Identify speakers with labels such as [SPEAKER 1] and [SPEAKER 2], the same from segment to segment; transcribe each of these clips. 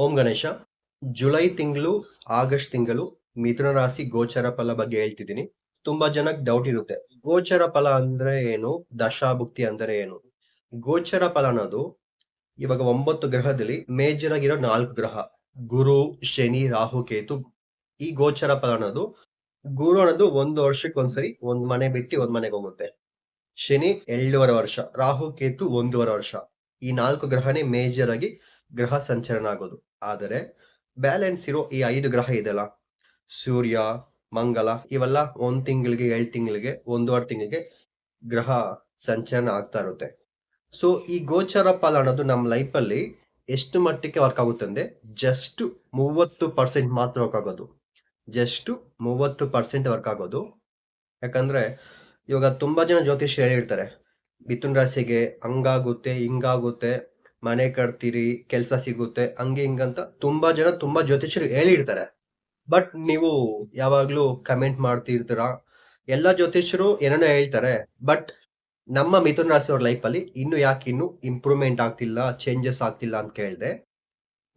[SPEAKER 1] ಓಂ Ganesha. July ತಿಂಗಳು, August ತಿಂಗಳು ಮಿಥುನ ರಾಶಿ ಗೋಚರ ಫಲ ಬಗ್ಗೆ ಹೇಳ್ತಿದ್ದೀನಿ. ತುಂಬಾ ಜನಕ್ಕೆ ಡೌಟ್ ಇರುತ್ತೆ. ಗೋಚರ ಫಲ ಅಂದ್ರೆ ಏನು? ದಶಾಭುಕ್ತಿ ಅಂದ್ರೆ ಏನು? ಗೋಚರ ಫಲ ಅನ್ನೋದು ಇವಾಗ ಒಂಬತ್ತು ಗ್ರಹದಲ್ಲಿ ಮೇಜರ್ ಆಗಿರೋ ನಾಲ್ಕು ಗ್ರಹ. ಗುರು, ಶನಿ, ರಾಹು, ಕೇತು. ಈ ಗೋಚರ ಫಲ ಅನ್ನೋದು ಗುರು ಅನ್ನೋದು ಒಂದು ವರ್ಷಕ್ಕೆ ಒಂದ್ಸರಿ ಒಂದ್ ಮನೆ ಬಿಟ್ಟು ಒಂದ್ ಮನೆಗೆ ಹೋಗುತ್ತೆ. ಶನಿ ಎರಡೂವರೆ ವರ್ಷ, ರಾಹು, ಕೇತು ಒಂದೂವರೆ ವರ್ಷ. ಈ ನಾಲ್ಕು ಗ್ರಹನೇ ಮೇಜರ್ ಆಗಿ ಗ್ರಹ ಸಂಚರಣ ಆಗೋದು. ಆದರೆ ಬ್ಯಾಲೆನ್ಸ್ ಇರೋ ಈ ಐದು ಗ್ರಹ ಇದೆಲ್ಲ ಸೂರ್ಯ ಮಂಗಲ ಇವೆಲ್ಲ ಒಂದ್ ತಿಂಗಳಿಗೆ ಏಳು ತಿಂಗಳಿಗೆ ಒಂದೂವರೆ ತಿಂಗಳಿಗೆ ಗ್ರಹ ಸಂಚಲನ ಆಗ್ತಾ ಇರುತ್ತೆ. ಸೊ ಈ ಗೋಚರ ಫಲ ಅನ್ನೋದು ನಮ್ಮ ಲೈಫಲ್ಲಿ ಎಷ್ಟು ಮಟ್ಟಕ್ಕೆ ವರ್ಕ್ ಆಗುತ್ತೆ ಅಂದ್ರೆ ಜಸ್ಟ್ ಮೂವತ್ತು ಪರ್ಸೆಂಟ್ ಮಾತ್ರ ವರ್ಕ್ ಆಗೋದು. ಜಸ್ಟ್ ಮೂವತ್ತು ಪರ್ಸೆಂಟ್ ವರ್ಕ್ ಆಗೋದು. ಯಾಕಂದ್ರೆ ಇವಾಗ ತುಂಬಾ ಜನ ಜ್ಯೋತಿಷ್ಯ ಹೇಳಿರ್ತಾರೆ, ಮಿಥುನ್ ರಾಶಿಗೆ ಹಂಗಾಗುತ್ತೆ, ಹಿಂಗಾಗುತ್ತೆ. ಮನೆ ಕಟ್ತೀರಿ, ಕೆಲಸ ಸಿಗುತ್ತೆ, ಹಂಗೆ ಹಿಂಗಂತ ತುಂಬಾ ಜನ ತುಂಬಾ ಜ್ಯೋತಿಷ್ಯರು ಹೇಳಿರ್ತಾರೆ. ಬಟ್ ನೀವು ಯಾವಾಗ್ಲೂ ಕಮೆಂಟ್ ಮಾಡ್ತಿರ್ತೀರಾ? ಎಲ್ಲ ಜ್ಯೋತಿಷ್ಯರು ಏನೇನೋ ಹೇಳ್ತಾರೆ ಬಟ್ ನಮ್ಮ ಮಿಥುನ್ ರಾಶಿ ಅವ್ರ ಲೈಫಲ್ಲಿ ಇನ್ನು ಯಾಕೆ ಇನ್ನು ಇಂಪ್ರೂವ್ಮೆಂಟ್ ಆಗ್ತಿಲ್ಲ ಚೇಂಜಸ್ ಆಗ್ತಿಲ್ಲ ಅಂತ ಕೇಳಿದೆ.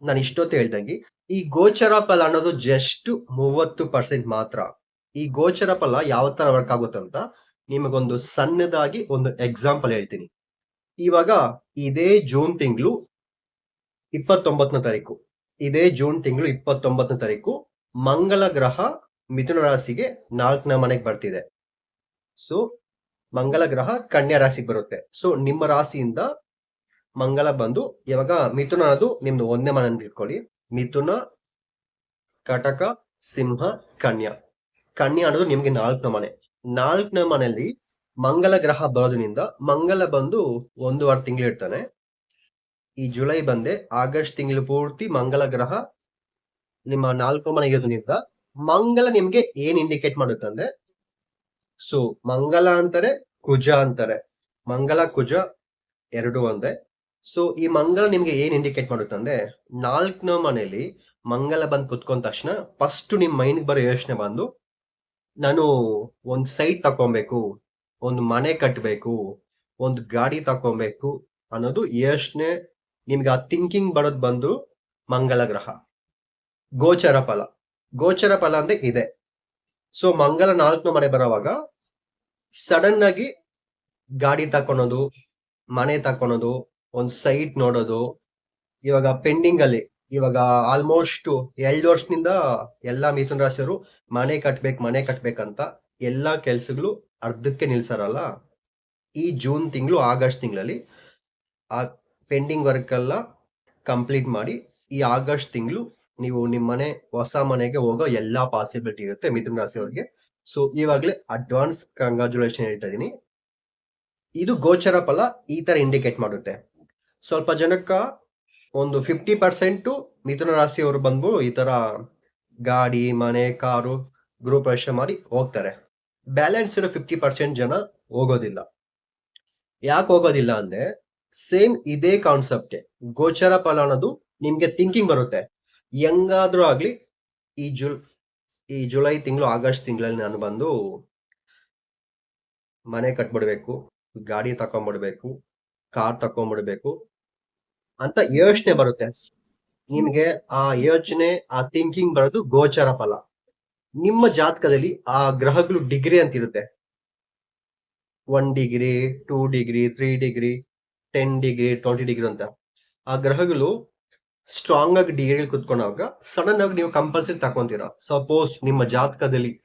[SPEAKER 1] ನಾನು ಇಷ್ಟೊತ್ತು ಹೇಳ್ದಂಗೆ, ಈ ಗೋಚರ ಫಲ ಅನ್ನೋದು ಜಸ್ಟ್ ಮೂವತ್ತು ಪರ್ಸೆಂಟ್ ಮಾತ್ರ. ಈ ಗೋಚರ ಫಲ ಯಾವ ತರ ವರ್ಕ್ ಆಗುತ್ತೆ ಅಂತ ನಿಮಗೊಂದು ಸಣ್ಣದಾಗಿ ಒಂದು ಎಕ್ಸಾಂಪಲ್ ಹೇಳ್ತೀನಿ. ಇವಾಗ ಇದೇ ಜೂನ್ ತಿಂಗಳು ಇಪ್ಪತ್ತೊಂಬತ್ತನೇ ತಾರೀಕು. ಇದೇ ಜೂನ್ ತಿಂಗಳು ಇಪ್ಪತ್ತೊಂಬತ್ತನೇ ತಾರೀಕು ಮಂಗಳ ಗ್ರಹ ಮಿಥುನ ರಾಶಿಗೆ ನಾಲ್ಕನೇ ಮನೆಗೆ ಬರ್ತಿದೆ. ಸೊ ಮಂಗಳ ಗ್ರಹ ಕನ್ಯಾ ರಾಶಿಗೆ ಬರುತ್ತೆ. ಸೊ ನಿಮ್ಮ ರಾಶಿಯಿಂದ ಮಂಗಳ ಬಂದು ಇವಾಗ ಮಿಥುನ ಅನ್ನೋದು ನಿಮ್ದು ಒಂದೇ ಮನೆ ಇಟ್ಕೊಳ್ಳಿ ಮಿಥುನ, ಕಟಕ, ಸಿಂಹ, ಕನ್ಯಾ. ಕನ್ಯಾ ಅನ್ನೋದು ನಿಮ್ಗೆ ನಾಲ್ಕನೇ ಮನೆ. ನಾಲ್ಕನೇ ಮನೆಯಲ್ಲಿ ಮಂಗಲ ಗ್ರಹ ಬರೋದ್ರಿಂದ ಮಂಗಲ ಬಂದು ಒಂದು ವಾರ ತಿಂಗಳು ಇರ್ತಾನೆ ಈ ಜುಲೈ ಬಂದೆ ಆಗಸ್ಟ್ ತಿಂಗಳು ಪೂರ್ತಿ ಮಂಗಲ ಗ್ರಹ ನಿಮ್ಮ ನಾಲ್ಕು ಮನೆ ಇರೋದ್ರಿಂದ ಮಂಗಲ ನಿಮ್ಗೆ ಏನ್ ಇಂಡಿಕೇಟ್ ಮಾಡುತ್ತೆ ಅಂದ್ರೆ ಸೊ ಮಂಗಲ ಅಂತಾರೆ ಕುಜ ಅಂತಾರೆ. ಮಂಗಲ, ಕುಜ ಎರಡು ಒಂದೇ. ಸೊ ಈ ಮಂಗಲ ನಿಮ್ಗೆ ಏನ್ ಇಂಡಿಕೇಟ್ ಮಾಡುತ್ತೆ ಅಂದ್ರೆ, ನಾಲ್ಕನೇ ಮನೆಯಲ್ಲಿ ಮಂಗಲ ಬಂದ್ ಕುತ್ಕೊಂಡ ತಕ್ಷಣ ಫಸ್ಟ್ ನಿಮ್ ಮೈಂಡ್ ಬರೋ ಯೋಚನೆ ಬಂದು, ನಾನು ಒಂದ್ ಸೈಟ್ ತಕೊಬೇಕು ಒಂದು ಮನೆ ಕಟ್ಟಬೇಕು ಒಂದು ಗಾಡಿ ತಕೊಬೇಕು ಅನ್ನೋದು ಯೋಚನೆ ನಿಮ್ಗೆ ಆ ಥಿಂಕಿಂಗ್ ಬರೋದು ಬಂದು ಮಂಗಳ ಗ್ರಹ. ಗೋಚರ ಫಲ. ಗೋಚರ ಫಲ ಅಂದ್ರೆ ಇದೆ. ಸೊ ಮಂಗಳ ನಾಲ್ಕನೇ ಮನೆ ಬರೋವಾಗ ಸಡನ್ ಆಗಿ ಗಾಡಿ ತಕೊಳೋದು ಮನೆ ತಕೊಳೋದು ಒಂದು ಸೈಟ್ ನೋಡೋದು, ಇವಾಗ ಪೆಂಡಿಂಗ್ ಅಲ್ಲಿ, ಇವಾಗ ಆಲ್ಮೋಸ್ಟ್ ಎರಡು ವರ್ಷದಿಂದ ಎಲ್ಲಾ ಮಿಥುನ್ ರಾಶಿಯವರು ಮನೆ ಕಟ್ಬೇಕು, ಮನೆ ಕಟ್ಬೇಕಂತ ಎಲ್ಲಾ ಕೆಲ್ಸಗಳು ಅರ್ಧಕ್ಕೆ ನಿಲ್ಸಾರಲ್ಲ? ಈ ಜೂನ್ ತಿಂಗಳು, ಆಗಸ್ಟ್ ತಿಂಗಳಲ್ಲಿ ಆ ಪೆಂಡಿಂಗ್ ವರ್ಕ್ ಎಲ್ಲ ಕಂಪ್ಲೀಟ್ ಮಾಡಿ ಈ ಆಗಸ್ಟ್ ತಿಂಗಳು ನೀವು ನಿಮ್ಮ ಮನೆ ಹೊಸ ಮನೆಗೆ ಹೋಗೋ ಎಲ್ಲ ಪಾಸಿಬಿಲಿಟಿ ಇರುತ್ತೆ ಮಿಥುನ್ ರಾಶಿ ಅವ್ರಿಗೆ ಸೊ ಇವಾಗಲೇ ಅಡ್ವಾನ್ಸ್ ಕಂಗ್ರಾಚುಲೇಷನ್ ಹೇಳ್ತಾ ಇದೀನಿ. ಇದು ಗೋಚರ ಫಲ ಈ ತರ ಇಂಡಿಕೇಟ್ ಮಾಡುತ್ತೆ. ಸ್ವಲ್ಪ ಜನಕ್ಕೆ ಒಂದು ಫಿಫ್ಟಿ ಪರ್ಸೆಂಟ್ ಮಿಥುನ ರಾಶಿಯವರು ಬಂದು ಈ ತರ ಗಾಡಿ, ಮನೆ, ಕಾರು ಗೃಹ ಪ್ರವೇಶ ಮಾಡಿ ಹೋಗ್ತಾರೆ. ಬ್ಯಾಲೆನ್ಸ್ ಇರೋ ಫಿಫ್ಟಿ ಪರ್ಸೆಂಟ್ ಜನ ಹೋಗೋದಿಲ್ಲ. ಯಾಕೆ ಹೋಗೋದಿಲ್ಲ ಅಂದ್ರೆ ಸೇಮ್ ಇದೇ ಕಾನ್ಸೆಪ್ಟ್ ಗೋಚರ ಫಲ ಅನ್ನೋದು ನಿಮ್ಗೆ ಥಿಂಕಿಂಗ್ ಬರುತ್ತೆ. ಹೆಂಗಾದ್ರೂ ಆಗ್ಲಿ, ಈ ಜುಲ್, ಈ ಜುಲೈ ತಿಂಗಳು, ಆಗಸ್ಟ್ ತಿಂಗಳಲ್ಲಿ ನಾನು ಬಂದು ಮನೆ ಕಟ್ಬಿಡ್ಬೇಕು, ಗಾಡಿ ತಕೊಂಡ್ಬಿಡ್ಬೇಕು ಕಾರ್ ತಕೊಂಡ್ಬಿಡ್ಬೇಕು ಅಂತ ಯೋಚನೆ ಬರುತ್ತೆ. ನಿಮ್ಗೆ ಆ ಯೋಚನೆ, ಆ ಥಿಂಕಿಂಗ್ ಬರೋದು ಗೋಚರ ಫಲ. ನಿಮ್ಮ ಜಾತಕದಲ್ಲಿ ಆ ಗ್ರಹಗಳು ಡಿಗ್ರಿ ಅಂತ ಇರುತ್ತೆ one degree two degree three degree ten degree twenty degree ಅಂತ. ಆ ಗ್ರಹಗಳು ಸ್ಟ್ರಾಂಗ್ ಆಗಿ ಡಿಗ್ರಿ ಕುತ್ಕೊಂಡಾಗ ಸಡನ್ ಆಗಿ ನೀವು ಕಂಪಲ್ಸರಿ ತಕೊಂತೀರಾ. ಸಪೋಸ್ ನಿಮ್ಮ ಜಾತಕದಲ್ಲಿ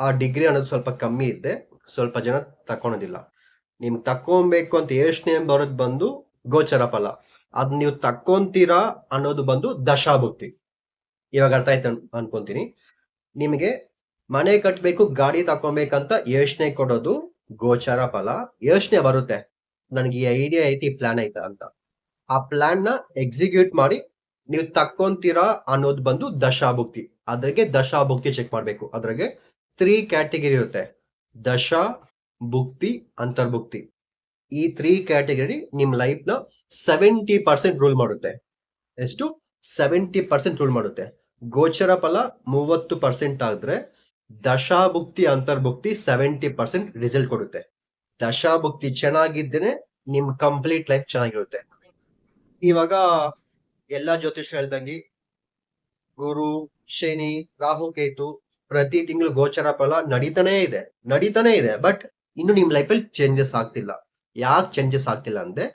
[SPEAKER 1] ಆ ಡಿಗ್ರಿ ಅನ್ನೋದು ಸ್ವಲ್ಪ ಕಮ್ಮಿ ಇದ್ದೆ, ಸ್ವಲ್ಪ ಜನ ತಕೊಳೋದಿಲ್ಲ ನಿಮ್ಗೆ ತಕ್ಕೊಬೇಕು ಅಂತ ಯೋಚನೆ ಬರೋದು ಬಂದು ಗೋಚರ ಫಲ. ಅದ್ ನೀವು ತಕ್ಕೊಂತೀರಾ ಅನ್ನೋದು ಬಂದು ದಶಾಭುಕ್ತಿ. ಇವಾಗ ಅರ್ಥ ಆಯ್ತು ಅನ್- ಅನ್ಕೊಂತೀನಿ. ನಿಮಗೆ ಮನೆ ಕಟ್ಟಬೇಕು ಗಾಡಿ ತಕೊಬೇಕಂತ ಯೋಚನೆ ಕೊಡೋದು ಗೋಚಾರ ಫಲ. ಯೋಚನೆ ಬರುತ್ತೆ. ನನಗೆ ಈ ಐಡಿಯಾ ಐತಿ ಪ್ಲಾನ್ ಐತ ಅಂತ. ಆ ಪ್ಲಾನ್ನ ಎಕ್ಸಿಕ್ಯೂಟ್ ಮಾಡಿ ನೀವು ತಕ್ಕೊಂತೀರಾ ಅನ್ನೋದು ಬಂದು ದಶಾಭುಕ್ತಿ. ಅದ್ರಾಗೆ ದಶಾಭುಕ್ತಿ ಚೆಕ್ ಮಾಡಬೇಕು. ಅದ್ರಾಗೆ ತ್ರೀ ಕ್ಯಾಟಗರಿ ಇರುತ್ತೆ. ದಶ, ಭುಕ್ತಿ, ಅಂತರ್ಭುಕ್ತಿ. ಈ ತ್ರೀ ಕ್ಯಾಟಗರಿ ನಿಮ್ ಲೈಫ್ನ ಸೆವೆಂಟಿ ಪರ್ಸೆಂಟ್ ರೂಲ್ ಮಾಡುತ್ತೆ. ಎಷ್ಟು? ಸೆವೆಂಟಿ ಪರ್ಸೆಂಟ್ ರೂಲ್ ಮಾಡುತ್ತೆ. ಗೋಚರ ಫಲ ಮೂವತ್ತು ಪರ್ಸೆಂಟ್ ಆದ್ರೆ ದಶಾಭುಕ್ತಿ ಅಂತರ್ಭುಕ್ತಿ ಸೆವೆಂಟಿ ಪರ್ಸೆಂಟ್ ರಿಸಲ್ಟ್ ಕೊಡುತ್ತೆ. ದಶಾಭುಕ್ತಿ ಚೆನ್ನಾಗಿದ್ದೇನೆ ನಿಮ್ ಕಂಪ್ಲೀಟ್ ಲೈಫ್ ಚೆನ್ನಾಗಿರುತ್ತೆ. ಇವಾಗ ಎಲ್ಲಾ ಜ್ಯೋತಿಷ್ ಹೇಳ್ದಂಗೆ ಗುರು, ಶನಿ, ರಾಹು, ಕೇತು ಪ್ರತಿ ತಿಂಗಳು ಗೋಚರ ಫಲ ನಡೀತಾನೆ ಇದೆ ನಡೀತಾನೆ ಇದೆ ಬಟ್ ಇನ್ನು ನಿಮ್ ಲೈಫಲ್ಲಿ ಚೇಂಜಸ್ ಆಗ್ತಿಲ್ಲ. ಯಾಕೆ ಚೇಂಜಸ್ ಆಗ್ತಿಲ್ಲ ಅಂದ್ರೆ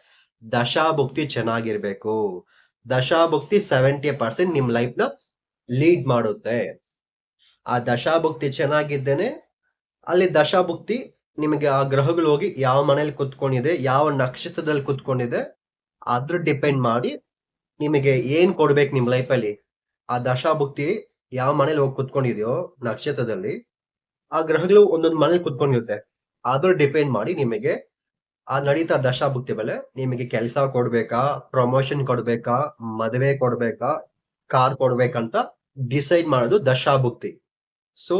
[SPEAKER 1] ದಶಾಭುಕ್ತಿ ಚೆನ್ನಾಗಿರ್ಬೇಕು. ದಶಾಭುಕ್ತಿ ಸೆವೆಂಟಿ ಪರ್ಸೆಂಟ್ ನಿಮ್ ಲೈಫ್ನ ಲೀಡ್ ಮಾಡುತ್ತೆ. ಆ ದಶಾಭುಕ್ತಿ ಚೆನ್ನಾಗಿದ್ದೇನೆ, ಅಲ್ಲಿ ದಶಾಭುಕ್ತಿ ನಿಮಗೆ ಆ ಗ್ರಹಗಳು ಹೋಗಿ ಯಾವ ಮನೇಲಿ ಕುತ್ಕೊಂಡಿದೆ, ಯಾವ ನಕ್ಷತ್ರದಲ್ಲಿ ಕುತ್ಕೊಂಡಿದೆ, ಅದ್ರ ಡಿಪೆಂಡ್ ಮಾಡಿ ನಿಮಗೆ ಏನ್ ಕೊಡ್ಬೇಕು ನಿಮ್ ಲೈಫಲ್ಲಿ ಆ ದಶಾಭುಕ್ತಿ ಯಾವ ಮನೇಲಿ ಹೋಗಿ ಕುತ್ಕೊಂಡಿದೆಯೋ, ನಕ್ಷತ್ರದಲ್ಲಿ, ಆ ಗ್ರಹಗಳು ಒಂದೊಂದು ಮನೇಲಿ ಕುತ್ಕೊಂಡಿರುತ್ತೆ. ಅದ್ರ ಡಿಪೆಂಡ್ ಮಾಡಿ ನಿಮಗೆ ಆ ನಡೀತಾ ದಶಾಭುಕ್ತಿ ಮೇಲೆ ನಿಮಗೆ ಕೆಲಸ ಕೊಡ್ಬೇಕಾ ಪ್ರಮೋಷನ್ ಕೊಡ್ಬೇಕಾ, ಮದುವೆ ಕೊಡ್ಬೇಕಾ ಕಾರ್ ಕೊಡ್ಬೇಕಂತ ಡಿಸೈಡ್ ಮಾಡೋದು ದಶಾಭುಕ್ತಿ. ಸೊ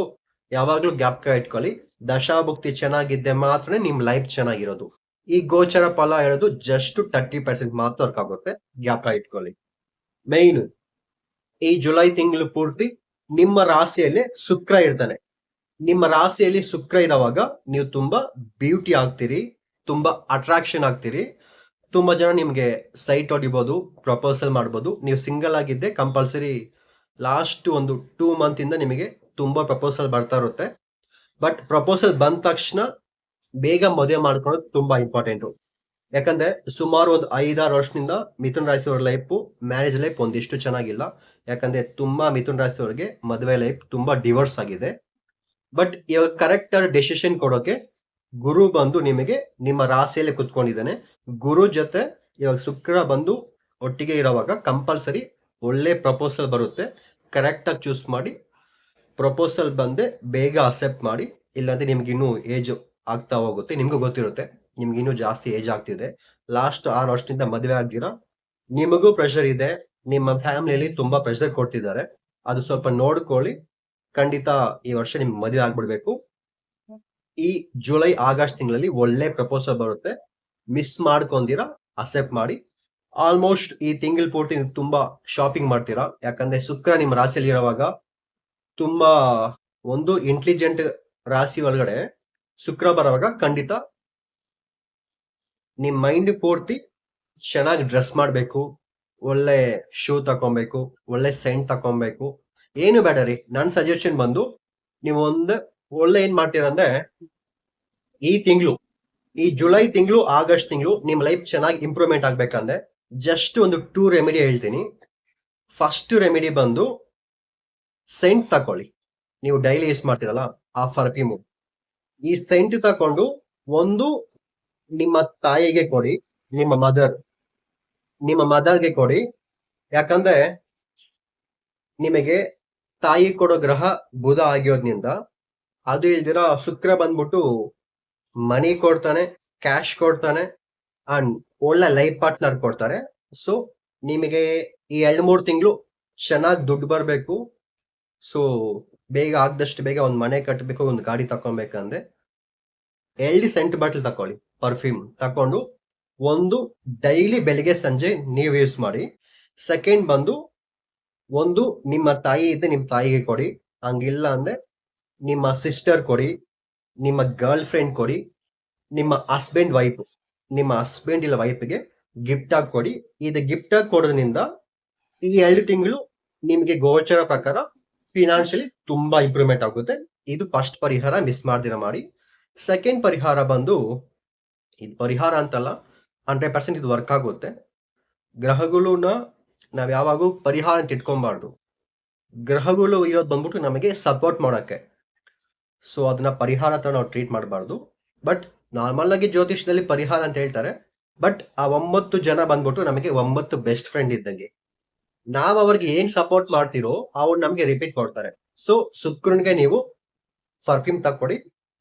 [SPEAKER 1] ಯಾವಾಗ್ಲೂ ಗ್ಯಾಪ್ ಇಟ್ಕೊಳ್ಳಿ. ದಶಾಭುಕ್ತಿ ಚೆನ್ನಾಗಿದ್ದೆ ಮಾತ್ರ ನಿಮ್ ಲೈಫ್ ಚೆನ್ನಾಗಿರೋದು. ಈ ಗೋಚರ ಫಲ ಹೇಳೋದು ಜಸ್ಟ್ ತರ್ಟಿ ಪರ್ಸೆಂಟ್ ಮಾತ್ರ ವರ್ಕ್ ಆಗುತ್ತೆ. ಗ್ಯಾಪ್ ಇಟ್ಕೊಳ್ಳಿ. ಮೈನ್ ಈ ಜುಲೈ ತಿಂಗಳು ಪೂರ್ತಿ ನಿಮ್ಮ ರಾಶಿಯಲ್ಲಿ ಶುಕ್ರ ಇರ್ತಾನೆ. ನಿಮ್ಮ ರಾಶಿಯಲ್ಲಿ ಶುಕ್ರ ಇರೋವಾಗ ನೀವು ತುಂಬಾ ಬ್ಯೂಟಿ ಆಗ್ತೀರಿ, ತುಂಬಾ ಅಟ್ರಾಕ್ಷನ್ ಆಗ್ತೀರಿ. ತುಂಬಾ ಜನ ನಿಮ್ಗೆ ಸೈಟ್ ಹೊಡಿಬೋದು ಪ್ರಪೋಸಲ್ ಮಾಡ್ಬೋದು. ನೀವು ಸಿಂಗಲ್ ಆಗಿದ್ದೆ ಕಂಪಲ್ಸರಿ ಲಾಸ್ಟ್ ಒಂದು ಟೂ ಮಂತ್ ಇಂದ ನಿಮಗೆ ತುಂಬಾ ಪ್ರಪೋಸಲ್ ಬರ್ತಾ ಇರುತ್ತೆ. ಬಟ್ ಪ್ರಪೋಸಲ್ ಬಂದ ತಕ್ಷಣ ಬೇಗ ಮದುವೆ ಮಾಡ್ಕೊಳ್ಳೋದು ತುಂಬಾ ಇಂಪಾರ್ಟೆಂಟ್ ಯಾಕಂದ್ರೆ ಸುಮಾರು ಒಂದು ಐದಾರು ವರ್ಷದಿಂದ ಮಿಥುನ್ ರಾಶಿಯವರ ಲೈಫ್ ಮ್ಯಾರೇಜ್ ಲೈಫ್ ಒಂದಿಷ್ಟು ಚೆನ್ನಾಗಿಲ್ಲ. ಯಾಕಂದ್ರೆ ತುಂಬಾ ಮಿಥುನ್ ರಾಶಿಯವರಿಗೆ ಮದುವೆ ಲೈಫ್ ತುಂಬಾ ಡಿವೋರ್ಸ್ ಆಗಿದೆ. ಬಟ್ ಇವಾಗ ಕರೆಕ್ಟ್ ಡೆಸಿಷನ್ ಕೊಡೋಕೆ ಗುರು ಬಂದು ನಿಮಗೆ ನಿಮ್ಮ ರಾಶಿಯಲ್ಲಿ ಕುತ್ಕೊಂಡಿದ್ದಾನೆ. ಗುರು ಜೊತೆ ಇವಾಗ ಶುಕ್ರ ಬಂದು ಒಟ್ಟಿಗೆ ಇರೋವಾಗ ಕಂಪಲ್ಸರಿ ಒಳ್ಳೆ ಪ್ರಪೋಸಲ್ ಬರುತ್ತೆ. ಕರೆಕ್ಟ್ ಆಗಿ ಚೂಸ್ ಮಾಡಿ ಪ್ರಪೋಸಲ್ ಬಂದೆ ಬೇಗ ಅಕ್ಸೆಪ್ಟ್ ಮಾಡಿ, ಇಲ್ಲಾಂದ್ರೆ ನಿಮ್ಗೆ ಇನ್ನೂ ಏಜ್ ಆಗ್ತಾ ಹೋಗುತ್ತೆ, ನಿಮ್ಗೂ ಗೊತ್ತಿರುತ್ತೆ, ನಿಮ್ಗೆ ಇನ್ನೂ ಜಾಸ್ತಿ ಏಜ್ ಆಗ್ತಿದೆ. ಲಾಸ್ಟ್ ಆರು ವರ್ಷದಿಂದ ಮದುವೆ ಆಗ್ದಿರಾ, ನಿಮಗೂ ಪ್ರೆಷರ್ ಇದೆ, ನಿಮ್ಮ ಫ್ಯಾಮಿಲಿಯಲ್ಲಿ ತುಂಬಾ ಪ್ರೆಷರ್ ಕೊಡ್ತಿದ್ದಾರೆ. ಅದು ಸ್ವಲ್ಪ ನೋಡ್ಕೊಳ್ಳಿ, ಖಂಡಿತ ಈ ವರ್ಷ ನಿಮ್ಗೆ ಮದುವೆ ಆಗ್ಬಿಡ್ಬೇಕು. ಈ ಜುಲೈ ಆಗಸ್ಟ್ ತಿಂಗಳಲ್ಲಿ ಒಳ್ಳೆ ಪ್ರಪೋಸಲ್ ಬರುತ್ತೆ. ಮಿಸ್ ಮಾಡ್ಕೊಂದಿರಾ ಅಕ್ಸೆಪ್ಟ್ ಮಾಡಿ. ಆಲ್ಮೋಸ್ಟ್ ಈ ತಿಂಗಳ ಪೂರ್ತಿ ತುಂಬಾ ಶಾಪಿಂಗ್ ಮಾಡ್ತೀರಾ? ಯಾಕಂದ್ರೆ ಶುಕ್ರ ನಿಮ್ಮ ರಾಶಿಯಲ್ಲಿ ಇರುವಾಗ ತುಂಬಾ ಒಂದು ಇಂಟೆಲಿಜೆಂಟ್ ರಾಶಿ ಒಳಗಡೆ ಶುಕ್ರ ಬರುವಾಗ ಖಂಡಿತ ನಿಮ್ ಮೈಂಡ್ ಪೂರ್ತಿ ಚೆನ್ನಾಗಿ ಡ್ರೆಸ್ ಮಾಡಬೇಕು, ಒಳ್ಳೆ ಶೂ ತಕೊಬೇಕು ಒಳ್ಳೆ ಸೆಂಟ್ ತಕೊಬೇಕು ಏನು ಬೇಡ ರೀ ನನ್ನ ಸಜೆಷನ್ ಬಂದು ನೀವು ಒಂದು ಒಳ್ಳೆ ಏನ್ ಮಾಡ್ತೀರಾ ಅಂದ್ರೆ ಈ ತಿಂಗಳು, ಈ ಜುಲೈ ತಿಂಗಳು, ಆಗಸ್ಟ್ ತಿಂಗಳು ನಿಮ್ ಲೈಫ್ ಚೆನ್ನಾಗಿ ಇಂಪ್ರೂವ್ಮೆಂಟ್ ಆಗ್ಬೇಕಂದ್ರೆ ಜಸ್ಟ್ ಒಂದು ಟೂ ರೆಮಿಡಿ ಹೇಳ್ತೀನಿ. ಫಸ್ಟ್ ರೆಮಿಡಿ ಬಂದು ಸೆಂಟ್ ತಕೊಳ್ಳಿ. ನೀವು ಡೈಲಿ ಯೂಸ್ ಮಾಡ್ತೀರಲ್ಲ, ಆ ಫರ್ಫ್ಯೂಮು ಈ ಸೆಂಟ್ ತಕೊಂಡು ಒಂದು ನಿಮ್ಮ ತಾಯಿಗೆ ಕೊಡಿ, ನಿಮ್ಮ ಮದರ್ ನಿಮ್ಮ ಮದರ್ಗೆ ಕೊಡಿ. ಯಾಕಂದ್ರೆ ನಿಮಗೆ ತಾಯಿ ಕೊಡೋ ಗ್ರಹ ಬುಧ ಆಗಿರೋದ್ರಿಂದ ಅದು ಇಲ್ದಿರ ಶುಕ್ರ ಬಂದ್ಬಿಟ್ಟು ಮನಿ ಕೊಡ್ತಾನೆ ಕ್ಯಾಶ್ ಕೊಡ್ತಾನೆ ಅಂಡ್ ಒಳ್ಳೆ ಲೈಫ್ ಪಾರ್ಟ್ನರ್ ಕೊಡ್ತಾರೆ. ಸೊ ನಿಮಗೆ ಈ ಎರಡು ಮೂರು ತಿಂಗಳು ಚೆನ್ನಾಗಿ ದುಡ್ಡು ಬರಬೇಕು. ಸೊ ಬೇಗ ಆಗದಷ್ಟು ಬೇಗ ಒಂದು ಮನೆ ಕಟ್ಟಬೇಕು ಒಂದು ಗಾಡಿ ತಕೊಬೇಕಂದ್ರೆ ಎರಡು ಸೆಂಟ್ ಬಾಟ್ಲ್ ತಕೊಳ್ಳಿ ಪರ್ಫ್ಯೂಮ್ ತಕೊಂಡು ಒಂದು ಡೈಲಿ ಬೆಳಿಗ್ಗೆ ಸಂಜೆ ನೀವು ಯೂಸ್ ಮಾಡಿ. ಸೆಕೆಂಡ್ ಬಂದು ಒಂದು ನಿಮ್ಮ ತಾಯಿ ಇದ್ದೆ ನಿಮ್ಮ ತಾಯಿಗೆ ಕೊಡಿ. ಹಂಗಿಲ್ಲ ಅಂದ್ರೆ ನಿಮ್ಮ ಸಿಸ್ಟರ್ ಕೊಡಿ, ನಿಮ್ಮ ಗರ್ಲ್ ಫ್ರೆಂಡ್ ಕೊಡಿ, ನಿಮ್ಮ ಹಸ್ಬೆಂಡ್ ವೈಫ್ ನಿಮ್ಮ ಹಸ್ಬೆಂಡ್ ಇಲ್ಲ ವೈಫ್ಗೆ ಗಿಫ್ಟ್ ಆಗಿ ಕೊಡಿ ಇದು ಗಿಫ್ಟ್ ಆಗಿ ಕೊಡೋದ್ರಿಂದ ಈ ಎರಡು ತಿಂಗಳು ನಿಮಗೆ ಗೋಚರ ಪ್ರಕಾರ ಫಿನಾನ್ಷಿಯಲಿ ತುಂಬಾ ಇಂಪ್ರೂವ್ಮೆಂಟ್ ಆಗುತ್ತೆ. ಇದು ಫಸ್ಟ್ ಪರಿಹಾರ ಮಿಸ್ ಮಾಡ್ದಿರ ಮಾಡಿ. ಸೆಕೆಂಡ್ ಪರಿಹಾರ ಬಂದು, ಇದು ಪರಿಹಾರ ಅಂತಲ್ಲ ಹಂಡ್ರೆಡ್ ಪರ್ಸೆಂಟ್ ಇದು ವರ್ಕ್ ಆಗುತ್ತೆ. ಗ್ರಹಗಳನ್ನ ನಾವು ಯಾವಾಗೂ ಪರಿಹಾರ ಅಂತ ಇಟ್ಕೊಬಾರ್ದು. ಗ್ರಹಗಳು ಇರೋದು ಬಂದ್ಬಿಟ್ಟು ನಮಗೆ ಸಪೋರ್ಟ್ ಮಾಡೋಕ್ಕೆ. ಸೊ ಅದನ್ನ ಪರಿಹಾರ ಥರ ನಾವು ಟ್ರೀಟ್ ಮಾಡಬಾರ್ದು. ಬಟ್ ನಾರ್ಮಲ್ ಆಗಿ ಜ್ಯೋತಿಷ್ಯದಲ್ಲಿ ಪರಿಹಾರ ಅಂತ ಹೇಳ್ತಾರೆ. ಬಟ್ ಆ ಒಂಬತ್ತು ಜನ ಬಂದ್ಬಿಟ್ಟು ನಮಗೆ ಒಂಬತ್ತು ಬೆಸ್ಟ್ ಫ್ರೆಂಡ್ ಇದ್ದಂಗೆ. ನಾವ್ ಅವ್ರಿಗೆ ಏನ್ ಸಪೋರ್ಟ್ ಮಾಡ್ತಿರೋ ಅವ್ರು ನಮ್ಗೆ ರಿಪೀಟ್ ಕೊಡ್ತಾರೆ. ಸೊ, ಶುಕ್ರನ್ಗೆ ನೀವು ಫರ್ಫ್ಯೂಮ್ ತಕ್ಕೊಡಿ.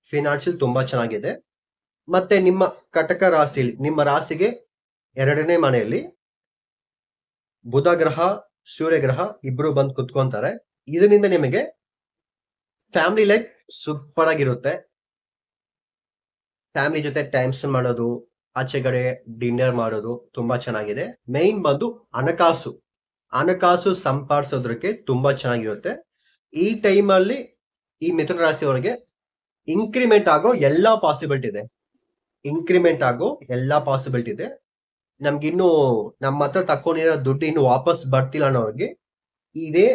[SPEAKER 1] ಫಿನಾನ್ಷಿಯಲ್ ತುಂಬಾ ಚೆನ್ನಾಗಿದೆ. ಮತ್ತೆ ನಿಮ್ಮ ಕಟಕ ರಾಶಿಲಿ ನಿಮ್ಮ ರಾಶಿಗೆ ಎರಡನೇ ಮನೆಯಲ್ಲಿ ಬುಧ ಗ್ರಹ, ಸೂರ್ಯ ಗ್ರಹ ಇಬ್ರು ಬಂದು ಕುತ್ಕೊಂತಾರೆ. ಇದರಿಂದ ನಿಮಗೆ ಫ್ಯಾಮಿಲಿ ಲೈಫ್ ಸೂಪರ್ ಆಗಿರುತ್ತೆ. ಫ್ಯಾಮಿಲಿ ಜೊತೆ ಟೈಮ್ ಸ್ಪೆಂಡ್ ಮಾಡೋದು, ಆಚೆ ಕಡೆ ಡಿನ್ನರ್ ಮಾಡೋದು ತುಂಬಾ ಚೆನ್ನಾಗಿದೆ. ಮೇನ್ ಬಂದು ಹಣಕಾಸು. ಹಣಕಾಸು ಸಂಪಾದಿಸೋದಕ್ಕೆ ತುಂಬಾ ಚೆನ್ನಾಗಿರುತ್ತೆ. ಈ ಟೈಮಲ್ಲಿ ಈ ಮಿಥುನ ರಾಶಿಯವರಿಗೆ ಇನ್ಕ್ರಿಮೆಂಟ್ ಆಗೋ ಎಲ್ಲಾ ಪಾಸಿಬಿಲಿಟಿ ಇದೆ. ಇನ್ಕ್ರಿಮೆಂಟ್ ಆಗೋ ಎಲ್ಲಾ ಪಾಸಿಬಿಲಿಟಿ ಇದೆ. ನಮ್ಗಿನ್ನು ನಮ್ಮ ಹತ್ರ ತಕೊಂಡಿರೋ ದುಡ್ಡು ಇನ್ನು ವಾಪಸ್ ಬರ್ತಿಲ್ಲ ಅನ್ನೋರಿಗೆ ಇದೇ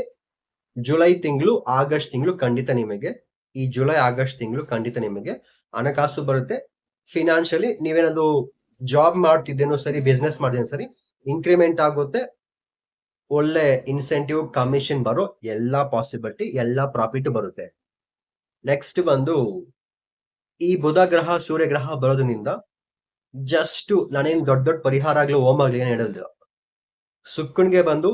[SPEAKER 1] ಜುಲೈ ತಿಂಗಳು, ಆಗಸ್ಟ್ ತಿಂಗಳು ಖಂಡಿತ ನಿಮಗೆ. ಈ ಜುಲೈ, ಆಗಸ್ಟ್ ತಿಂಗಳು ಖಂಡಿತ ನಿಮಗೆ ಹಣಕಾಸು ಬರುತ್ತೆ. ಫಿನಾನ್ಷಿಯಲಿ ನೀವೇನದು ಜಾಬ್ ಮಾಡ್ತಿದ್ದೇನೋ ಸರಿ ಬಿಸ್ನೆಸ್ ಮಾಡಿದೇನೋ ಸರಿ ಇನ್ಕ್ರಿಮೆಂಟ್ ಆಗುತ್ತೆ. ಒಳ್ಳೆ ಇನ್ಸೆಂಟಿವ್ ಕಮಿಷನ್ ಬರೋ ಎಲ್ಲಾ ಪಾಸಿಬಿಲಿಟಿ ಎಲ್ಲಾ ಪ್ರಾಫಿಟ್ ಬರುತ್ತೆ. ನೆಕ್ಸ್ಟ್ ಬಂದು ಈ ಬುಧ ಗ್ರಹ, ಸೂರ್ಯ ಗ್ರಹ ಬರೋದ್ರಿಂದ ಜಸ್ಟ್ ನಾನೇನ್ ದೊಡ್ಡ ದೊಡ್ಡ ಪರಿಹಾರ ಆಗ್ಲಿ ಹೋಮ್ ಆಗ್ಲಿ ಏನ್ ಹೇಳೋದಿಲ್ಲ. ಸುಕ್ಕನ್ಗೆ ಬಂದು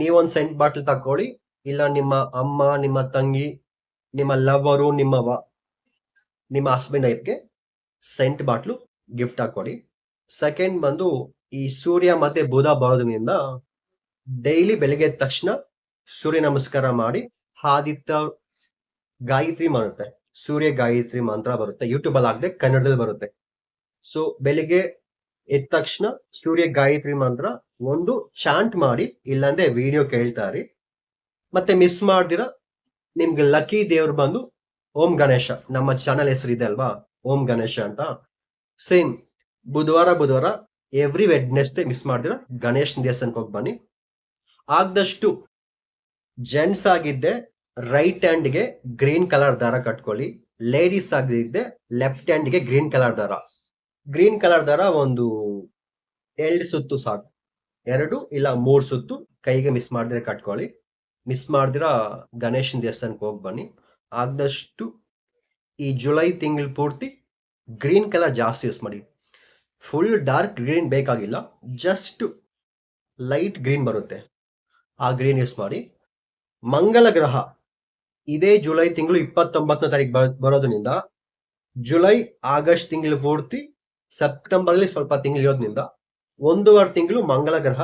[SPEAKER 1] ನೀವೊಂದ್ ಸೆಂಟ್ ಬಾಟ್ಲ್ ತಕೊಳ್ಳಿ ಇಲ್ಲ ನಿಮ್ಮ ಅಮ್ಮ, ನಿಮ್ಮ ತಂಗಿ ನಿಮ್ಮ ಲವರು ನಿಮ್ಮ ವ- ನಿಮ್ಮ ಹಸ್ಬೆಂಡ್ ವೈಫ್ಗೆ ಸೆಂಟ್ ಬಾಟ್ಲು ಗಿಫ್ಟ್ ಹಾಕೊಡಿ ಸೆಕೆಂಡ್ ಬಂದು ಈ ಸೂರ್ಯ ಮತ್ತೆ ಬುಧ ಬರೋದ್ರಿಂದ ಡೈಲಿ ಬೆಳಿಗ್ಗೆ ತಕ್ಷಣ ಸೂರ್ಯ ನಮಸ್ಕಾರ ಮಾಡಿ ಆದಿತ್ಯ ಗಾಯತ್ರಿ ಮಾಡುತ್ತೆ. ಸೂರ್ಯ ಗಾಯತ್ರಿ ಮಂತ್ರ ಬರುತ್ತೆ. ಯೂಟ್ಯೂಬ್ ಅಲ್ಲಿ ಆಗದೆ ಕನ್ನಡದಲ್ಲಿ ಬರುತ್ತೆ. ಸೊ ಬೆಳಿಗ್ಗೆ ಎದ್ದ ತಕ್ಷಣ ಸೂರ್ಯ ಗಾಯತ್ರಿ ಮಂತ್ರ ಒಂದು ಚಾಂಟ್ ಮಾಡಿ, ಇಲ್ಲಾಂದ್ರೆ ವಿಡಿಯೋ ಕೇಳ್ತಾರಿ ಮತ್ತೆ ಮಿಸ್ ಮಾಡ್ದಿರ ನಿಮ್ಗೆ ಲಕ್ಕಿ ದೇವ್ರು ಬಂದು ಓಂ ಗಣೇಶ. ನಮ್ಮ ಚಾನಲ್ ಹೆಸರು ಇದೆ ಅಲ್ವಾ? ಓಂ ಗಣೇಶ ಅಂತ. ಸೇಮ್ ಬುಧವಾರ ಬುಧವಾರ ಎವ್ರಿ ವೆಡ್ನೆಸ್ಡೇ ಮಿಸ್ ಮಾಡಿದ್ರೆ ಗಣೇಶ್ ದೇವಸ್ಥಾನಕ್ಕೆ ಹೋಗಿ ಬನ್ನಿ. ಆಗದಷ್ಟು ಜೆಂಟ್ಸ್ ಆಗಿದ್ದೆ ರೈಟ್ ಹ್ಯಾಂಡ್ಗೆ ಗ್ರೀನ್ ಕಲರ್ ದಾರ ಕಟ್ಕೊಳ್ಳಿ. ಲೇಡೀಸ್ ಆಗಿದ್ದೆ ಲೆಫ್ಟ್ ಹ್ಯಾಂಡ್ಗೆ ಗ್ರೀನ್ ಕಲರ್ ದಾರ. ಗ್ರೀನ್ ಕಲರ್ ದಾರ ಒಂದು ಎರಡು ಸುತ್ತು ಸಾಕು. ಎರಡು ಇಲ್ಲ ಮೂರು ಸುತ್ತು ಕೈಗೆ ಮಿಸ್ ಮಾಡಿದ್ರೆ ಕಟ್ಕೊಳ್ಳಿ. ಮಿಸ್ ಮಾಡ್ದಿರ ಗಣೇಶನ ದೇವಸ್ಥಾನಕ್ಕೆ ಹೋಗಿ ಬನ್ನಿ. ಆದಷ್ಟು ಈ ಜುಲೈ ತಿಂಗಳು ಪೂರ್ತಿ ಗ್ರೀನ್ ಕಲರ್ ಜಾಸ್ತಿ ಯೂಸ್ ಮಾಡಿ. ಫುಲ್ ಡಾರ್ಕ್ ಗ್ರೀನ್ ಬೇಕಾಗಿಲ್ಲ. ಜಸ್ಟ್ ಲೈಟ್ ಗ್ರೀನ್ ಬರುತ್ತೆ. ಆ ಗ್ರೀನ್ ಯೂಸ್ ಮಾಡಿ. ಮಂಗಲ ಗ್ರಹ. ಇದೇ ಜುಲೈ ತಿಂಗಳು ಇಪ್ಪತ್ತೊಂಬತ್ತನೇ ತಾರೀಕು ಬರೋದ್ರಿಂದ ಜುಲೈ ಆಗಸ್ಟ್ ತಿಂಗಳು ಪೂರ್ತಿ ಸೆಪ್ಟೆಂಬರ್ ಅಲ್ಲಿ ಸ್ವಲ್ಪ ತಿಂಗಳು ಇರೋದ್ರಿಂದ ಒಂದೂವರೆ ತಿಂಗಳು ಮಂಗಳ ಗ್ರಹ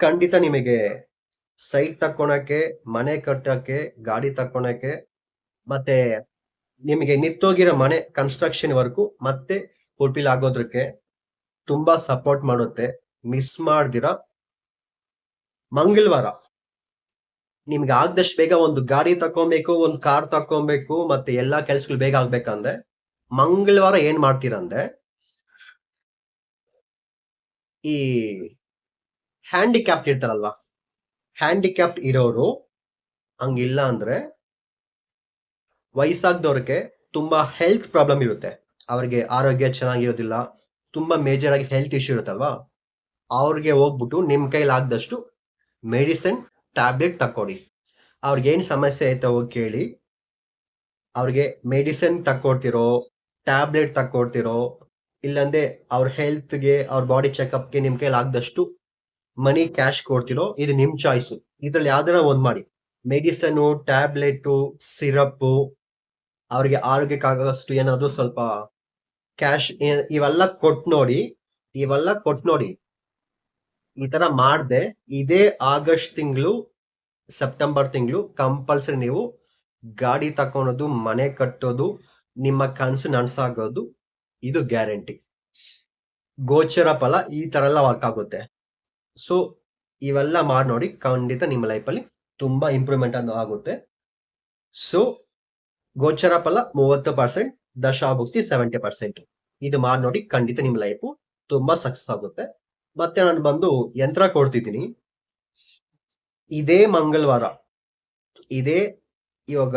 [SPEAKER 1] ಖಂಡಿತ ನಿಮಗೆ ಸೈಟ್ ತಕ್ಕೊಳಕ್ಕೆ, ಮನೆ ಕಟ್ಟಕ್ಕೆ, ಗಾಡಿ ತಕ್ಕೊಳಕ್ಕೆ, ಮತ್ತೆ ನಿಮಗೆ ನಿತ್ತೋಗಿರೋ ಮನೆ ಕನ್ಸ್ಟ್ರಕ್ಷನ್ ವರ್ಕು ಮತ್ತೆ ಫುಲ್ಫಿಲ್ ಆಗೋದಕ್ಕೆ ತುಂಬಾ ಸಪೋರ್ಟ್ ಮಾಡುತ್ತೆ. ಮಿಸ್ ಮಾಡ್ದಿರ. ಮಂಗಳವಾರ ನಿಮ್ಗೆ ಆಗದಷ್ಟು ಬೇಗ ಒಂದು ಗಾಡಿ ತಕೊಬೇಕು ಒಂದು ಕಾರ್ ತಕೊಬೇಕು ಮತ್ತೆ ಎಲ್ಲಾ ಕೆಲಸಗಳು ಬೇಗ ಆಗ್ಬೇಕಂದ್ರೆ ಮಂಗಳವಾರ ಏನ್ ಮಾಡ್ತೀರಂದ್ರೆ ಈ ಹ್ಯಾಂಡಿಕ್ಯಾಪ್ಟ್ ಇರ್ತಾರಲ್ವಾ ಹ್ಯಾಂಡಿಕ್ಯಾಪ್ಟ್ ಇರೋರು ಹಂಗಿಲ್ಲ ಅಂದ್ರೆ ವಯಸ್ಸಾಗ್ದವ್ರಿಗೆ ತುಂಬಾ ಹೆಲ್ತ್ ಪ್ರಾಬ್ಲಮ್ ಇರುತ್ತೆ. ಅವ್ರಿಗೆ ಆರೋಗ್ಯ ಚೆನ್ನಾಗಿರೋದಿಲ್ಲ, ತುಂಬಾ ಮೇಜರ್ ಆಗಿ ಹೆಲ್ತ್ ಇಶ್ಯೂ ಇರುತ್ತಲ್ವಾ? ಅವ್ರಿಗೆ ಹೋಗ್ಬಿಟ್ಟು ನಿಮ್ ಕೈಲಿ ಆಗದಷ್ಟು ಮೆಡಿಸಿನ್ ಟ್ಯಾಬ್ಲೆಟ್ ತಕ್ಕೊಡಿ. ಅವ್ರಿಗೆ ಏನ್ ಸಮಸ್ಯೆ ಐತೆ ಹೋಗಿ ಕೇಳಿ. ಅವ್ರಿಗೆ ಮೆಡಿಸಿನ್ ತಕ್ಕೊಡ್ತಿರೋ ಟ್ಯಾಬ್ಲೆಟ್ ತಕ್ಕೊಡ್ತಿರೋ, ಇಲ್ಲಾಂದ್ರೆ ಅವ್ರ ಹೆಲ್ತ್ಗೆ ಅವ್ರ ಬಾಡಿ ಚೆಕಪ್ಗೆ ನಿಮ್ ಕೈಲಿ ಆಗದಷ್ಟು ಮನಿ ಕ್ಯಾಶ್ ಕೊಡ್ತಿರೋ, ಇದು ನಿಮ್ ಚಾಯ್ಸ್ ಇದ್ರಲ್ಲಿ ಯಾವ್ದಾರ ಒಂದ್ ಮಾಡಿ. ಮೆಡಿಸನ್ ಟ್ಯಾಬ್ಲೆಟ್ ಸಿರಪ್ ಅವ್ರಿಗೆ ಆರೋಗ್ಯಕ್ಕಾಗಷ್ಟು ಏನಾದ್ರು ಸ್ವಲ್ಪ ಕ್ಯಾಶ್ ಇವೆಲ್ಲ ಕೊಟ್ ನೋಡಿ, ಇವೆಲ್ಲ ಕೊಟ್ ನೋಡಿ. ಈ ತರ ಮಾಡ್ದೆ, ಇದೇ ಆಗಸ್ಟ್ ತಿಂಗಳು, ಸೆಪ್ಟೆಂಬರ್ ತಿಂಗಳು, ಕಂಪಲ್ಸರಿ ನೀವು ಗಾಡಿ ತಕೊಳೋದು ಮನೆ ಕಟ್ಟೋದು, ನಿಮ್ಮ ಕನಸು ನನ್ಸಾಗೋದು, ಇದು ಗ್ಯಾರಂಟಿ. ಗೋಚರ ಫಲ ಈ ತರ ಎಲ್ಲ ವರ್ಕ್ ಆಗುತ್ತೆ. ಸೊ ಇವೆಲ್ಲ ಮಾಡಿ ನೋಡಿ, ಖಂಡಿತ ನಿಮ್ಮ ಲೈಫಲ್ಲಿ ತುಂಬಾ ಇಂಪ್ರೂವ್ಮೆಂಟ್ ಅನ್ನು ಆಗುತ್ತೆ. ಸೊ ಗೋಚರ ಫಲ ಮೂವತ್ತು ಪರ್ಸೆಂಟ್ ದಶಾಭುಕ್ತಿ ಸೆವೆಂಟಿ ಪರ್ಸೆಂಟ್ ಇದು ಮಾಡಿ ನೋಡಿ, ಖಂಡಿತ ನಿಮ್ಮ ಲೈಫು ತುಂಬಾ ಸಕ್ಸಸ್ ಆಗುತ್ತೆ. ಮತ್ತೆ ನಾನು ಬಂದು ಯಂತ್ರ ಕೊಡ್ತಿದ್ದೀನಿ. ಇದೇ ಮಂಗಳವಾರ, ಇದೇ ಇವಾಗ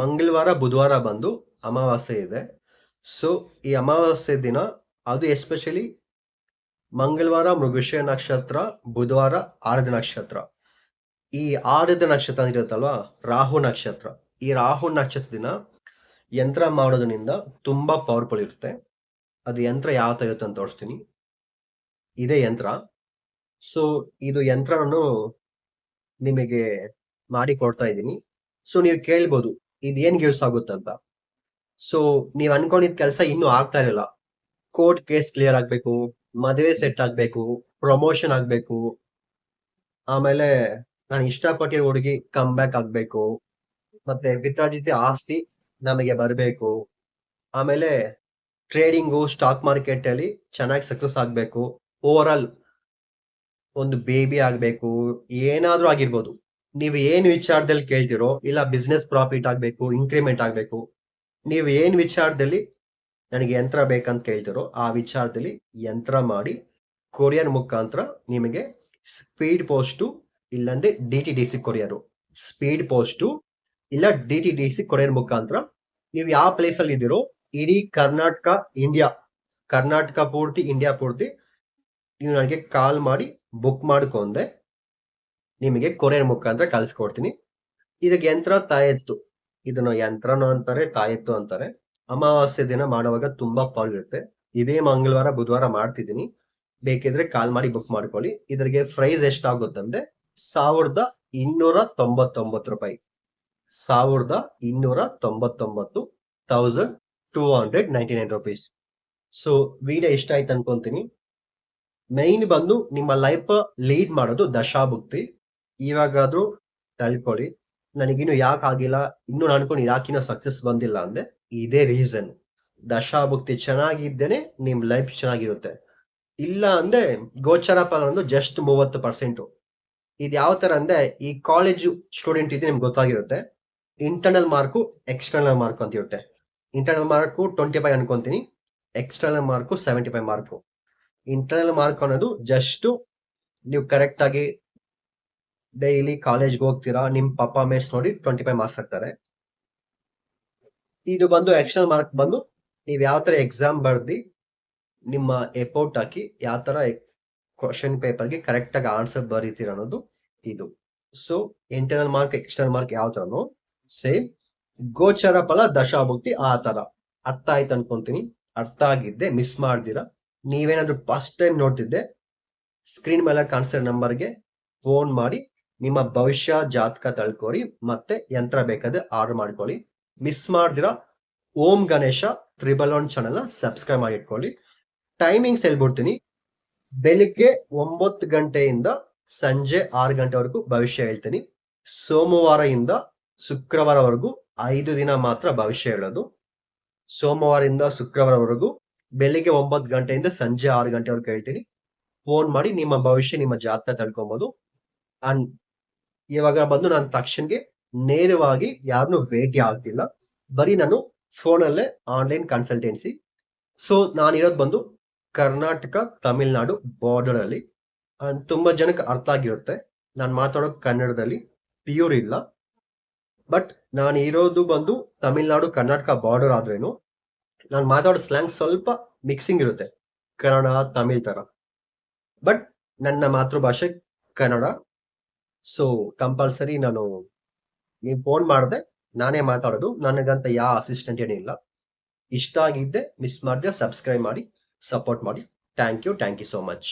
[SPEAKER 1] ಮಂಗಳವಾರ, ಬುಧವಾರ ಬಂದು ಅಮಾವಾಸ್ಯೆ ಇದೆ. ಸೊ ಈ ಅಮಾವಾಸ್ಯೆ ದಿನ, ಅದು ಎಸ್ಪೆಷಲಿ ಮಂಗಳವಾರ ಮೃಗಶಯ ನಕ್ಷತ್ರ, ಬುಧವಾರ ಆರದ ನಕ್ಷತ್ರ. ಈ ಆರದ ನಕ್ಷತ್ರ ಇರುತ್ತಲ್ವಾ? ರಾಹು ನಕ್ಷತ್ರ. ಈ ರಾಹು ನಕ್ಷತ್ರ ದಿನ ಯಂತ್ರ ಮಾಡೋದ್ರಿಂದ ತುಂಬಾ ಪವರ್ಫುಲ್ ಇರುತ್ತೆ. ಅದು ಯಂತ್ರ ಯಾವ ತರ ಇರುತ್ತೆ ಅಂತ ತೋರಿಸ್ತೀನಿ. ಇದೇ ಯಂತ್ರ. ಸೊ ಇದು ಯಂತ್ರವನ್ನು ನಿಮಗೆ ಮಾಡಿ ಕೊಡ್ತಾ ಇದ್ದೀನಿ. ಸೊ ನೀವು ಕೇಳ್ಬೋದು, ಇದು ಏನ್ ಯೂಸ್ ಆಗುತ್ತೆ ಅಂತ. ಸೊ ನೀವ್ ಅನ್ಕೊಂಡಿದ್ ಕೆಲಸ ಇನ್ನೂ ಆಗ್ತಾ ಇರಲ್ಲ. ಕೋರ್ಟ್ ಕೇಸ್ ಕ್ಲಿಯರ್ ಆಗ್ಬೇಕು. ಮದುವೆ ಸೆಟ್ ಆಗ್ಬೇಕು ಪ್ರಮೋಷನ್ ಆಗ್ಬೇಕು. ಆಮೇಲೆ ನಾನು ಇಷ್ಟಪಟ್ಟಿರೋ ಹುಡುಗಿ ಕಮ್ ಬ್ಯಾಕ್ ಆಗ್ಬೇಕು. ಮತ್ತೆ ವಿತ್ರಾಜಿತ ಆಸ್ತಿ ನಮಗೆ ಬರಬೇಕು. ಆಮೇಲೆ ಟ್ರೇಡಿಂಗು ಸ್ಟಾಕ್ ಮಾರ್ಕೆಟ್ ಅಲ್ಲಿ ಚೆನ್ನಾಗಿ ಸಕ್ಸಸ್ ಆಗ್ಬೇಕು. ಓವರ್ ಆಲ್ ಒಂದು ಬೇಬಿ ಆಗ್ಬೇಕು. ಏನಾದ್ರೂ ಆಗಿರ್ಬೋದು. ನೀವು ಏನ್ ವಿಚಾರದಲ್ಲಿ ಕೇಳ್ತಿರೋ, ಇಲ್ಲ ಬಿಸ್ನೆಸ್ ಪ್ರಾಫಿಟ್ ಆಗ್ಬೇಕು ಇನ್ಕ್ರಿಮೆಂಟ್ ಆಗ್ಬೇಕು. ನೀವು ಏನ್ ವಿಚಾರದಲ್ಲಿ ನನಗೆ ಯಂತ್ರ ಬೇಕಂತ ಕೇಳ್ತಿರೋ ಆ ವಿಚಾರದಲ್ಲಿ ಯಂತ್ರ ಮಾಡಿ ಕೊರಿಯರ್ ಮುಖಾಂತರ ನಿಮಗೆ ಸ್ಪೀಡ್ ಪೋಸ್ಟು ಇಲ್ಲಂದ್ರೆ D T D C courier. Speed post ಇಲ್ಲ D T D C courier ಮುಖಾಂತರ ನೀವು ಯಾವ ಪ್ಲೇಸ್ ಅಲ್ಲಿ ಇದ್ದೀರೋ, ಇಡೀ ಕರ್ನಾಟಕ, ಇಂಡಿಯಾ, ಕರ್ನಾಟಕ ಪೂರ್ತಿ, ಇಂಡಿಯಾ ಪೂರ್ತಿ ನೀವು ನನಗೆ ಕಾಲ್ ಮಾಡಿ, ಬುಕ್ ಮಾಡ್ಕೊಂಡೆ, ನಿಮಗೆ ಕೊರಿಯರ್ ಮುಖಾಂತರ ಕಳಿಸ್ಕೊಡ್ತೀನಿ. ಇದಕ್ಕೆ ಯಂತ್ರ ತಾಯತ್ತು. ಇದನ್ನ ಯಂತ್ರನೂ ಅಂತಾರೆ, ತಾಯತ್ತು ಅಂತಾರೆ. ಅಮಾವಾಸ್ಯೆ ದಿನ ಮಾಡುವಾಗ ತುಂಬಾ ಫಾಲ್ ಇರುತ್ತೆ ಇದೇ ಮಂಗಳವಾರ, ಬುಧವಾರ ಮಾಡ್ತಿದ್ದೀನಿ. ಬೇಕಿದ್ರೆ ಕಾಲ್ ಮಾಡಿ ಬುಕ್ ಮಾಡ್ಕೊಳ್ಳಿ. ಇದರಿಗೆ ಪ್ರೈಸ್ ಎಷ್ಟಾಗುತ್ತಂದ್ರೆ ಸಾವಿರದ ಇನ್ನೂರ ತೊಂಬತ್ತೊಂಬತ್ತು ರೂಪಾಯಿ. ಸಾವಿರದ ಇನ್ನೂರ ತೊಂಬತ್ತೊಂಬತ್ತು thousand two hundred ninety nine rupees so video ಇಷ್ಟ ಆಯ್ತು ಅನ್ಕೊಂತೀನಿ. ಮೈನ್ ಬಂದು ನಿಮ್ಮ ಲೈಫ್ ಲೀಡ್ ಮಾಡೋದು ದಶಾಭುಕ್ತಿ. ಇವಾಗಾದ್ರೂ ತಳ್ಕೊಳ್ಳಿ. ನನಗಿನ್ನು ಯಾಕೆ ಆಗಿಲ್ಲ? ಇನ್ನು ಅನ್ಕೊಂಡು ಯಾಕಿನ್ನೂ ಸಕ್ಸಸ್ ಬಂದಿಲ್ಲ ಅಂದ್ರೆ ಇದೇ ರೀಸನ್ ದಶಾಭುಕ್ತಿ ಚೆನ್ನಾಗಿದ್ದೇನೆ, ನಿಮ್ ಲೈಫ್ ಚೆನ್ನಾಗಿರುತ್ತೆ. ಇಲ್ಲ ಅಂದ್ರೆ ಗೋಚರ ಫಲ ಒಂದು ಜಸ್ಟ್ ಮೂವತ್ತು ಪರ್ಸೆಂಟ್ ಇದು ಯಾವ ತರ ಅಂದ್ರೆ ಈ ಕಾಲೇಜ್ ಸ್ಟೂಡೆಂಟ್ ಇದೆ ನಿಮ್ಗೆ ಗೊತ್ತಾಗಿರುತ್ತೆ. ಇಂಟರ್ನಲ್ ಮಾರ್ಕು ಎಕ್ಸ್ಟರ್ನಲ್ ಮಾರ್ಕ್ ಅಂತ ಇರುತ್ತೆ ಇಂಟರ್ನಲ್ ಮಾರ್ಕು ಟ್ವೆಂಟಿ ಫೈವ್ ಅನ್ಕೊಂತೀನಿ. External mark seventy five mark internal mark ಅನ್ನೋದು ಜಸ್ಟ್ ನೀವು ಕರೆಕ್ಟ್ ಆಗಿ ಡೈಲಿ ಕಾಲೇಜ್ಗೆ ಹೋಗ್ತೀರಾ, ನಿಮ್ ಪರ್ಫಾರ್ಮೆನ್ಸ್ ನೋಡಿ ಟ್ವೆಂಟಿ ಫೈವ್ ಮಾರ್ಕ್ಸ್ ಹಾಕ್ತಾರೆ. ಇದು ಬಂದು ಎಕ್ಸ್ಟರ್ನಲ್ ಮಾರ್ಕ್ ಬಂದು ನೀವು ಯಾವ ತರ ಎಕ್ಸಾಮ್ ಬರ್ದಿ, ನಿಮ್ಮ ಎಫೋರ್ಟ್ ಹಾಕಿ ಯಾವ ತರ ಕ್ವಶನ್ ಪೇಪರ್ಗೆ ಕರೆಕ್ಟ್ ಆಗಿ ಆನ್ಸರ್ ಬರೀತೀರ ಅನ್ನೋದು ಇದು. So internal mark external mark ಯಾವ ತರನು ಸೇಮ್ ಗೋಚರ ಫಲ, ದಶಾಭುಕ್ತಿ ಆ ತರ. ಅರ್ಥ ಆಯ್ತು ಅನ್ಕೊಂತೀನಿ. ಅರ್ಥ ಆಗಿದ್ದೆ ಮಿಸ್ ಮಾಡ್ದಿರ. ನೀವೇನಾದ್ರೂ ಫಸ್ಟ್ ಟೈಮ್ ನೋಡ್ತಿದ್ದೆ ಸ್ಕ್ರೀನ್ ಮೇಲೆ ಕಾಣಿಸಿರೋ ನಂಬರ್ಗೆ ಫೋನ್ ಮಾಡಿ, ನಿಮ್ಮ ಭವಿಷ್ಯ, ಜಾತಕ ತಳ್ಕೊರಿ, ಮತ್ತೆ ಯಂತ್ರ ಬೇಕಾದ್ರೆ ಆರ್ಡರ್ ಮಾಡ್ಕೊಳ್ಳಿ. ಮಿಸ್ ಮಾಡ್ದಿರ ಓಂ ಗಣೇಶ ತ್ರಿಬಲ್ ಒನ್ ಚಾನಲ್ನ ಸಬ್ಸ್ಕ್ರೈಬ್ ಮಾಡಿ ಇಟ್ಕೊಳ್ಳಿ ಟೈಮಿಂಗ್ಸ್ ಹೇಳ್ಬಿಡ್ತೀನಿ. ಬೆಳಿಗ್ಗೆ ಒಂಬತ್ತು ಗಂಟೆಯಿಂದ ಸಂಜೆ ಆರು ಗಂಟೆವರೆಗೂ ಭವಿಷ್ಯ ಹೇಳ್ತೀನಿ. ಸೋಮವಾರದಿಂದ ಶುಕ್ರವಾರವರೆಗೂ ಐದು ದಿನ ಮಾತ್ರ ಭವಿಷ್ಯ ಹೇಳೋದು. ಸೋಮವಾರದಿಂದ ಶುಕ್ರವಾರವರೆಗೂ ಬೆಳಿಗ್ಗೆ ಒಂಬತ್ತು ಗಂಟೆಯಿಂದ ಸಂಜೆ ಆರು ಗಂಟೆವರೆಗೂ ಹೇಳ್ತೀನಿ. ಫೋನ್ ಮಾಡಿ ನಿಮ್ಮ ಭವಿಷ್ಯ, ನಿಮ್ಮ ಜಾತ್ರೆ ತಳ್ಕೊಬೋದು ಅಂಡ್ ಇವಾಗ ಬಂದು ನಾನು ತಕ್ಷಣಗೆ ನೇರವಾಗಿ ಯಾರನ್ನು ಭೇಟಿ ಆಗ್ತಿಲ್ಲ. ಬರೀ ನಾನು ಫೋನಲ್ಲೇ ಆನ್ಲೈನ್ ಕನ್ಸಲ್ಟೆನ್ಸಿ. ಸೊ ನಾನಿರೋದು ಬಂದು ಕರ್ನಾಟಕ, ತಮಿಳ್ನಾಡು ಬಾರ್ಡರ್ ಅಲ್ಲಿ. and ತುಂಬಾ ಜನಕ್ಕೆ ಅರ್ಥ ಆಗಿರುತ್ತೆ. ನಾನು ಮಾತಾಡೋ ಕನ್ನಡದಲ್ಲಿ. ಪ್ಯೂರ್ ಇಲ್ಲ. ಬಟ್ ನಾನು ಇರೋದು ಬಂದು ತಮಿಳ್ನಾಡು, ಕರ್ನಾಟಕ ಬಾರ್ಡರ್ ಆದ್ರೇನು, ನಾನು ಮಾತಾಡೋ ಸ್ಲ್ಯಾಂಗ್ ಸ್ವಲ್ಪ ಮಿಕ್ಸಿಂಗ್ ಇರುತ್ತೆ. ಕನ್ನಡ, ತಮಿಳ್ ತರ. ಬಟ್ ನನ್ನ ಮಾತೃಭಾಷೆ ಕನ್ನಡ. ಸೊ ಕಂಪಲ್ಸರಿ ನಾನು ನೀವು ಫೋನ್ ಮಾಡಿದೆ, ನಾನೇ ಮಾತಾಡೋದು, ನನಗಂತ ಯಾವ ಅಸಿಸ್ಟೆಂಟ್ ಏನಿಲ್ಲ ಇಷ್ಟ ಆಗಿದ್ದೆ ಮಿಸ್ ಮಾಡಿದೆ ಸಬ್ಸ್ಕ್ರೈಬ್ ಮಾಡಿ ಸಪೋರ್ಟ್ ಮಾಡಿ. Thank you thank you so much